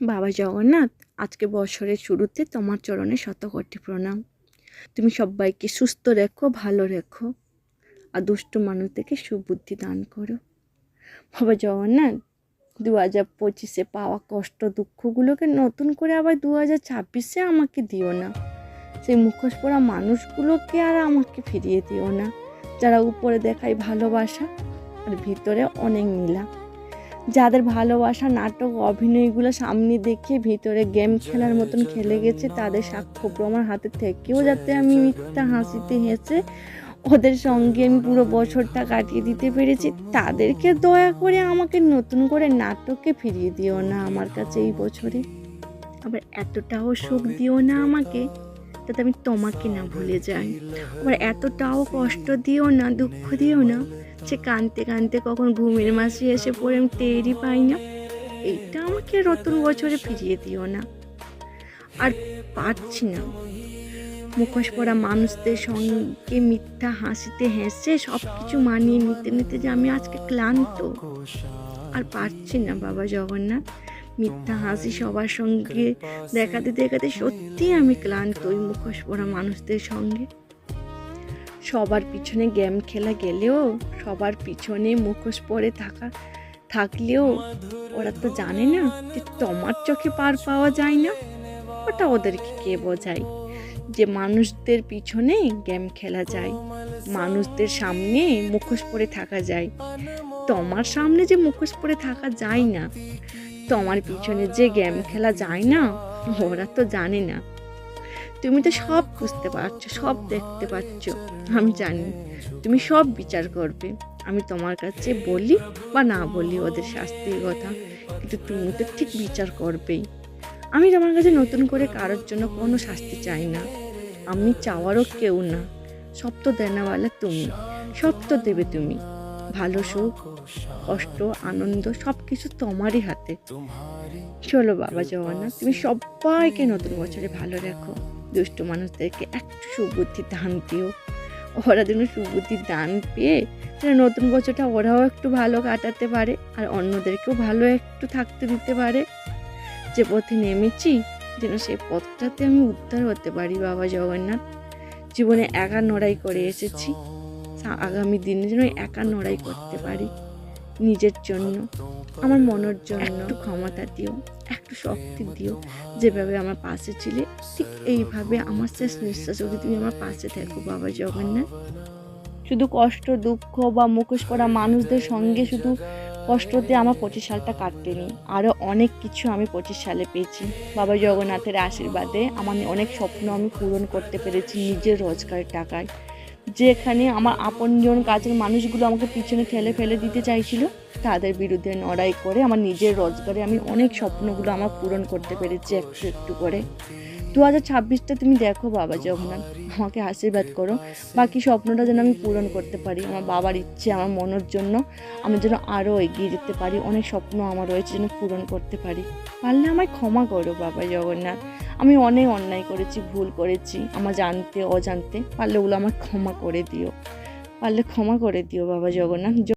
বাবা জগন্নাথ, আজকে বছরের শুরুতে তোমার চরণে শতকোটি প্রণাম। তুমি সবাইকে সুস্থ রেখো, ভালো রেখো, আর দুষ্ট মানুষদেরকে সুবুদ্ধি দান করো। বাবা জগন্নাথ দু হাজার পঁচিশে পাওয়া কষ্ট দুঃখগুলোকে নতুন করে আবার দু হাজার ছাব্বিশে আমাকে দিও না। সেই মুখোশ পড়া মানুষগুলোকে আর আমাকে ফিরিয়ে দিও না। যারা উপরে দেখায় ভালোবাসা, আর ভিতরে অনেক নীলা যাদের ভালোবাসা, নাটক, অভিনয়গুলো সামনে দেখে ভিতরে গেম খেলার মতন খেলে গেছে, তাদের সাক্ষ্য প্রমাণ হাতে থেকেও যাতে আমি মিথ্যা হাসিতে হেসে ওদের সঙ্গে আমি পুরো বছরটা কাটিয়ে দিতে পেরেছি। তাদেরকে দয়া করে আমাকে নতুন করে নাটকে ফিরিয়ে দিও না আমার কাছে এই বছরে। আবার এতটাও সুখ দিও না আমাকে যাতে আমি তোমাকে না ভুলে যাই। আবার এতটাও কষ্ট দিও না, দুঃখ দিও না সে কানতে কানতে কখন ঘুমের মাসি এসে পড়ে আমি টেরই পাই না। এইটা আমাকে নতুন বছরে ফিরিয়ে দিও না। আর পারছি না। মুখোশ পড়া মানুষদের সঙ্গে মিথ্যা হাসিতে হেসে সব কিছু মানিয়ে নিতে নিতে যে আমি আজকে ক্লান্ত। আর পারছি না, বাবা জগন্নাথ। মিথ্যা হাসি সবার সঙ্গে দেখাতে দেখাতে সত্যি আমি ক্লান্ত ওই মুখোশ পড়া মানুষদের সঙ্গে। সবার পিছনে গেম খেলা গেলেও, সবার পিছনে মুখোশ পরে থাকা, থাকলেও ওরা তো জানে না যে তোমার চোখে পার পাওয়া যায় না। ওটা ওদেরকে কে বোঝায়? যে মানুষদের পিছনে গেম খেলা যায়, মানুষদের সামনে মুখোশ পরে থাকা যায়। তোমার সামনে যে মুখোশ পরে থাকা যায় না, তোমার পিছনে যে গেম খেলা যায় না, ওরা তো জানে না। তুমি তো সব বুঝতে পারছ, সব দেখতে পাচ্ছ আমি জানি। তুমি সব বিচার করবে। আমি তোমার কাছে বলি বা না বলি ওদের শাস্তির কথা, কিন্তু তুমি তো ঠিক বিচার করবেই। আমি তোমার কাছে নতুন করে কারোর জন্য কোনো শাস্তি চাই না। আমি চাওয়ারও কেউ না। সব তো দেনাওয়ালা তুমি, সব তো দেবে তুমি। ভালো সুখ, কষ্ট, আনন্দ সব কিছু তোমারই হাতে। চলো বাবা জগন্নাথ তুমি সবাইকে নতুন বছরে ভালো রেখো। দুষ্ট মানুষদেরকে একটু সুবুদ্ধি দান দিও। ওরা যেন সুবুদ্ধির দান পেয়ে যেন নতুন বছরটা ওরাও একটু ভালো কাটাতে পারে আর অন্যদেরকেও ভালো একটু থাকতে দিতে পারে। যে পথে নেমেছি যেন সেই পথটাতে আমি উদ্ধার হতে পারি, বাবা জগন্নাথ। জীবনে একা লড়াই করে এসেছি। আগামী দিনে যেন একা লড়াই করতে পারি। নিজের জন্য, আমার মনের জন্য একটু ক্ষমতা দিও, একটু শক্তি দিও। যেভাবে আমার পাশে ছিলে, ঠিক এইভাবে আমার শেষ নিঃশ্বাস অবধি তুমি আমার পাশে থাকো, বাবা জগন্নাথ। শুধু কষ্ট, দুঃখ বা মুখোশ করা মানুষদের সঙ্গে শুধু কষ্টতে আমার পঁচিশ সালটা কাটেনি আরও অনেক কিছু আমি পঁচিশ সালে পেয়েছি। বাবা জগন্নাথের আশীর্বাদে আমার অনেক স্বপ্ন আমি পূরণ করতে পেরেছি নিজের রোজগারের টাকায়। যেখানে আমার আপনজন কাজের মানুষগুলো আমাকে পিছনে ঠেলে ফেলে দিতে চাইছিল, তাদের বিরুদ্ধে লড়াই করে, আমার নিজের রোজগারে আমি অনেক স্বপ্নগুলো আমার পূরণ করতে পেরেছি একটু একটু করে। দু হাজার ছাব্বিশটা তুমি দেখো বাবা জগন্নাথ আমাকে আশীর্বাদ করো। বাকি স্বপ্নটা যেন আমি পূরণ করতে পারি, আমার বাবার ইচ্ছে, আমার মনের জন্য। আমি যেন আরও এগিয়ে যেতে পারি। অনেক স্বপ্ন আমার রয়েছে যেন পূরণ করতে পারি। পারলে আমায় ক্ষমা করো বাবা জগন্নাথ। আমি অনেক অন্যায় করেছি, ভুল করেছি, আমার জানতে, অজান্তে। পারলে ওগুলো আমার ক্ষমা করে দিও। পারলে ক্ষমা করে দিও বাবা জগন্নাথ।